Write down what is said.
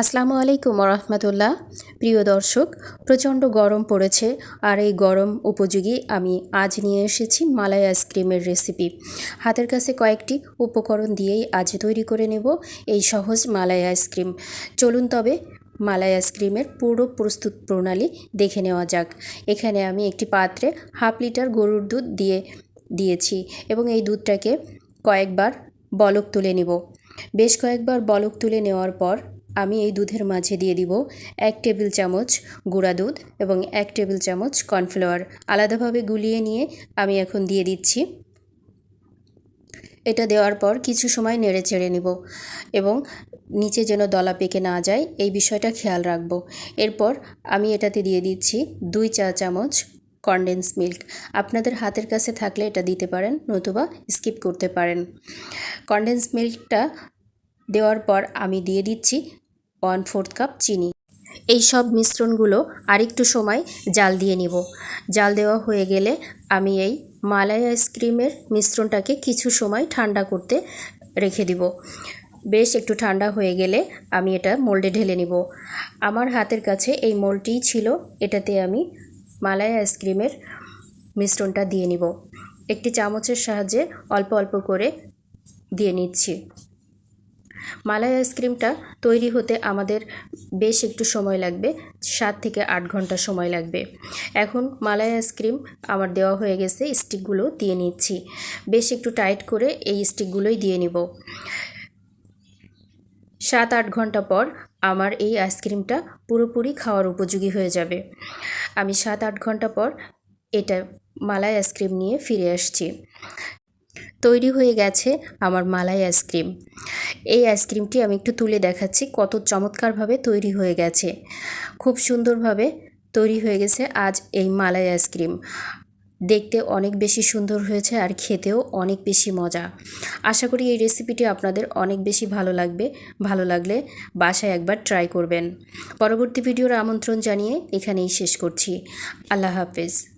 আসসালামু আলাইকুম রহমতুল্লাহ প্রিয় দর্শক, প্রচণ্ড গরম পড়েছে আর এই গরম উপযোগী আমি আজ নিয়ে এসেছি মালাই আইসক্রিমের রেসিপি। হাতের কাছে কয়েকটি উপকরণ দিয়েই আজ তৈরি করে নেব এই সহজ মালাই আইসক্রিম। চলুন তবে মালাই আইসক্রিমের পুরো প্রস্তুত প্রণালী দেখে নেওয়া যাক। এখানে আমি একটি পাত্রে হাফ লিটার গরুর দুধ দিয়ে দিয়েছি এবং এই দুধটাকে কয়েকবার বলক তুলে নিব। বেশ কয়েকবার বলক তুলে নেওয়ার পর আমি এই দুধের মাঝে দিয়ে দিব এক টেবিল চামচ গুঁড়া দুধ এবং এক টেবিল চামচ কর্নফ্লাওয়ার। আলাদাভাবে গুলিয়ে নিয়ে আমি এখন দিয়ে দিচ্ছি। এটা দেওয়ার পর কিছু সময় নেড়ে চেড়ে নেব এবং নিচে যেন দলা পেকে না যায় এই বিষয়টা খেয়াল রাখব। এরপর আমি এটাতে দিয়ে দিচ্ছি দুই চা চামচ কনডেন্স মিল্ক আপনাদের হাতের কাছে থাকলে এটা দিতে পারেন, নতুবা স্কিপ করতে পারেন। কনডেন্স মিল্কটা দেওয়ার পর আমি দিয়ে দিচ্ছি ওয়ান ফোর্থ কাপ চিনি। এই সব মিশ্রণগুলো আরেকটু সময় জাল দিয়ে নিব। জাল দেওয়া হয়ে গেলে আমি এই মালাই আইসক্রিমের মিশ্রণটাকে কিছু সময় ঠান্ডা করতে রেখে দিব। বেশ একটু ঠান্ডা হয়ে গেলে আমি এটা মোল্ডে ঢেলে নিব। আমার হাতের কাছে এই মোল্ডটিই ছিল, এটাতে আমি মালাই আইসক্রিমের মিশ্রণটা দিয়ে নিব। একটি চামচের সাহায্যে অল্প অল্প করে দিয়ে নিচ্ছি। মালাই আইসক্রিমটা তৈরি হতে আমাদের বেশ একটু সময় লাগবে, সাত থেকে আট ঘণ্টা সময় লাগবে। এখন মালাই আইসক্রিম আমার দেওয়া হয়ে গেছে, স্টিকগুলো দিয়ে নিচ্ছি। বেশ একটু টাইট করে এই স্টিকগুলোই দিয়ে নিব। সাত আট ঘণ্টা পর আমার এই আইসক্রিমটা পুরোপুরি খাওয়ার উপযোগী হয়ে যাবে। আমি সাত আট ঘণ্টা পর এটা মালাই আইসক্রিম নিয়ে ফিরে আসছি। তৈরি হয়ে গেছে আমার মালাই আইসক্রিম। এই আইসক্রিমটি আমি একটু তুলে দেখাচ্ছি কত চমৎকারভাবে তৈরি হয়ে গেছে। খুব সুন্দরভাবে তৈরি হয়ে গেছে আজ এই মালাই আইসক্রিম। দেখতে অনেক বেশি সুন্দর হয়েছে আর খেতেও অনেক বেশি মজা। আশা করি এই রেসিপিটি আপনাদের অনেক বেশি ভালো লাগবে। ভালো লাগলে বাসায় একবার ট্রাই করবেন। পরবর্তী ভিডিওর আমন্ত্রণ জানিয়ে এখানেই শেষ করছি। আল্লাহ হাফেজ।